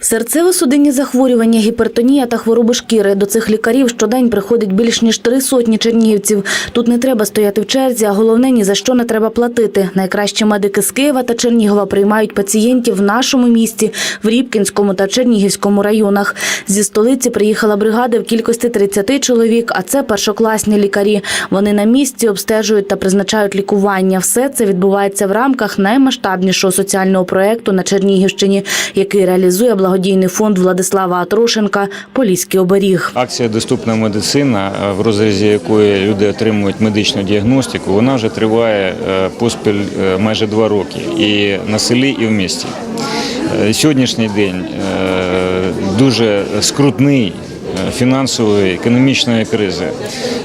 Серцево-судинні захворювання, гіпертонія та хвороби шкіри. До цих лікарів щодень приходить більш ніж три сотні чернігівців. Тут не треба стояти в черзі, а головне ні за що не треба платити. Найкращі медики з Києва та Чернігова приймають пацієнтів в нашому місті, в Рібкінському та Чернігівському районах. Зі столиці приїхала бригада в кількості 30 чоловік, а це першокласні лікарі. Вони на місці обстежують та призначають лікування. Все це відбувається в рамках наймасштабнішого соціального проєкту на Чернігівщині, який реалізує благодійний фонд Владислава Атрошенка Поліський оберіг. Акція Доступна медицина, е, в розрізі якої люди отримують медичну діагностику, вона вже триває е, поспіль е, майже два роки і на селі, і в місті. Сьогоднішній день дуже скрутний. Фінансової економічної кризи,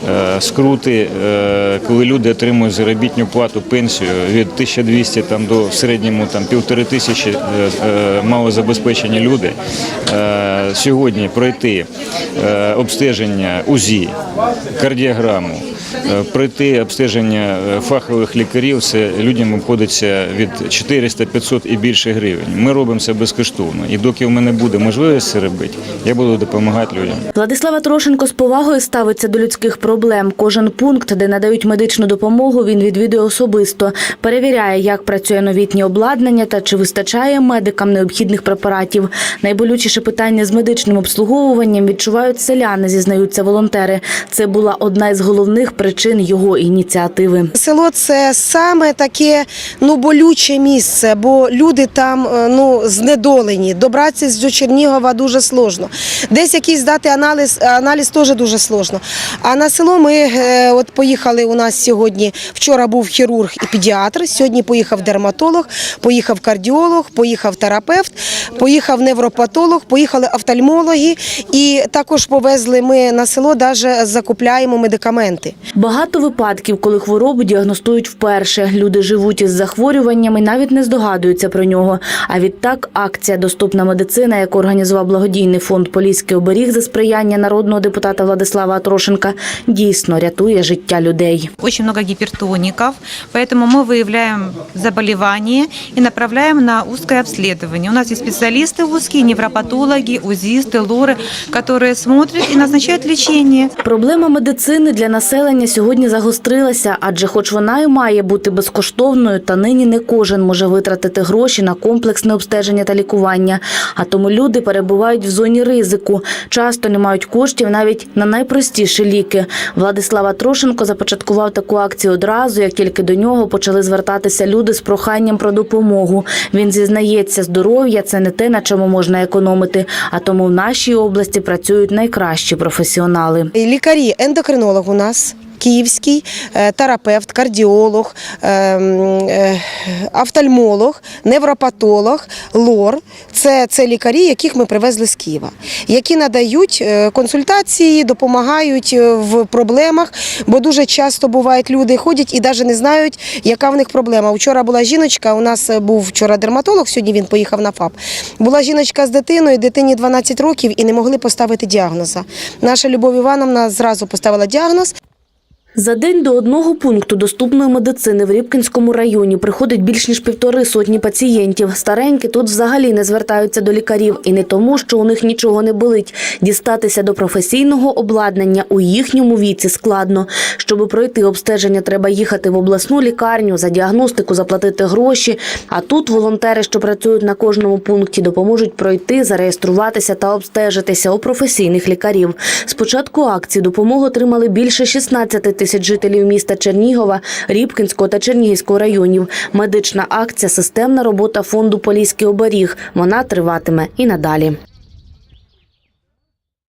Е, скрути, е, коли люди отримують заробітну плату, пенсію від 1200 там до в середньому там півтори тисячі е, малозабезпечені люди. Сьогодні пройти обстеження УЗІ, кардіограму, пройти обстеження фахових лікарів, це людям обходиться від 400-500 і більше гривень. Ми робимо це безкоштовно. І доки в мене буде можливість це робити, я буду допомагати людям. Владислава Трошенко з повагою ставиться до людських проблем. Кожен пункт, де надають медичну допомогу, він відвідує особисто. Перевіряє, як працює новітнє обладнання та чи вистачає медикам необхідних препаратів. Найболючіше питання з медичним обслуговуванням відчувають селяни, зізнаються волонтери. Це була одна із головних причин його ініціативи. Село це саме таке ну болюче місце, бо люди там е, ну знедолені. Добратися до Чернігова дуже сложно. Десь якийсь здати аналіз, аналіз теж дуже сложно. А на село ми е, от поїхали. У нас сьогодні вчора був хірург і педіатр. Сьогодні поїхав дерматолог, поїхав кардіолог, поїхав терапевт, поїхав невропатолог, поїхали офтальмологи, і також повезли ми на село, навіть закупляємо медикаменти. Багато випадків, коли хворобу діагностують вперше. Люди живуть із захворюваннями, навіть не здогадуються про нього. А відтак акція Доступна медицина, яку організував благодійний фонд Поліський оберіг за сприяння народного депутата Владислава Атрошенка, дійсно рятує життя людей. Очень много гипертоников, поэтому мы выявляем заболевание и направляем на узкое обследование. У нас есть специалисты узкие, невропатологи, узисты, лоры, которые смотрят и назначают лечение. Проблема медицини для населення сьогодні загострилася, адже, хоч вона і має бути безкоштовною, та нині не кожен може витратити гроші на комплексне обстеження та лікування. А тому люди перебувають в зоні ризику. Часто не мають коштів навіть на найпростіші ліки. Владислава Трошенко започаткував таку акцію одразу, як тільки до нього почали звертатися люди з проханням про допомогу. Він зізнається, здоров'я це не те, на чому можна економити. А тому в нашій області працюють найкращі професіонали. Лікарі, ендокринолог у нас. Київський е, терапевт, кардіолог, е, е, офтальмолог, невропатолог, лор це, це лікарі, яких ми привезли з Києва, які надають консультації, допомагають в проблемах, бо дуже часто бувають люди ходять і навіть не знають, яка в них проблема. Вчора була жіночка, у нас був вчора дерматолог, сьогодні він поїхав на ФАП. Була жіночка з дитиною, дитині 12 років і не могли поставити діагноза. Наша Любов Івановна зразу поставила діагноз. За день до одного пункту доступної медицини в Рібкінському районі приходить більш ніж півтори сотні пацієнтів. Старенькі тут взагалі не звертаються до лікарів і не тому, що у них нічого не болить. Дістатися до професійного обладнання у їхньому віці складно. Щоб пройти обстеження, треба їхати в обласну лікарню, за діагностику заплатити гроші. А тут волонтери, що працюють на кожному пункті, допоможуть пройти, зареєструватися та обстежитися у професійних лікарів. З початку акції допомогу отримали більше 16 тисяч жителів міста Чернігова, Рібкінського та Чернігівського районів. Медична акція системна робота фонду Поліський оберіг. Вона триватиме і надалі.